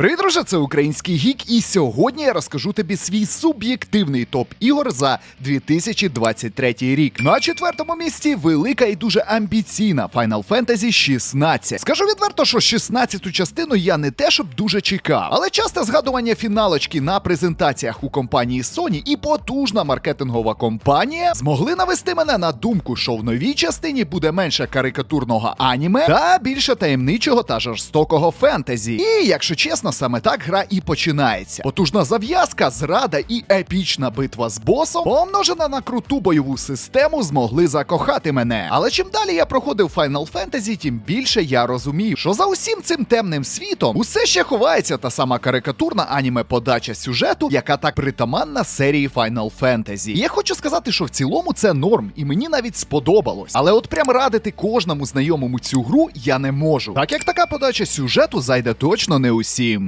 Привіт, друже, це український гік, і сьогодні я розкажу тобі свій суб'єктивний топ ігор за 2023 рік. На четвертому місці велика і дуже амбіційна Final Fantasy 16. Скажу відверто, що 16-ту частину я не те, щоб дуже чекав, але часте згадування фіналочки на презентаціях у компанії Sony і потужна маркетингова компанія змогли навести мене на думку, що в новій частині буде менше карикатурного аніме та більше таємничого та жорстокого фентезі. І якщо чесно, саме так гра і починається. Потужна зав'язка, зрада і епічна битва з босом, помножена на круту бойову систему, змогли закохати мене. Але чим далі я проходив Final Fantasy, тим більше я розумів, що за усім цим темним світом усе ще ховається та сама карикатурна аніме подача сюжету, яка так притаманна серії Final Fantasy. І я хочу сказати, що в цілому це норм, і мені навіть сподобалось. Але от прям радити кожному знайомому цю гру я не можу, так як така подача сюжету зайде точно не усім.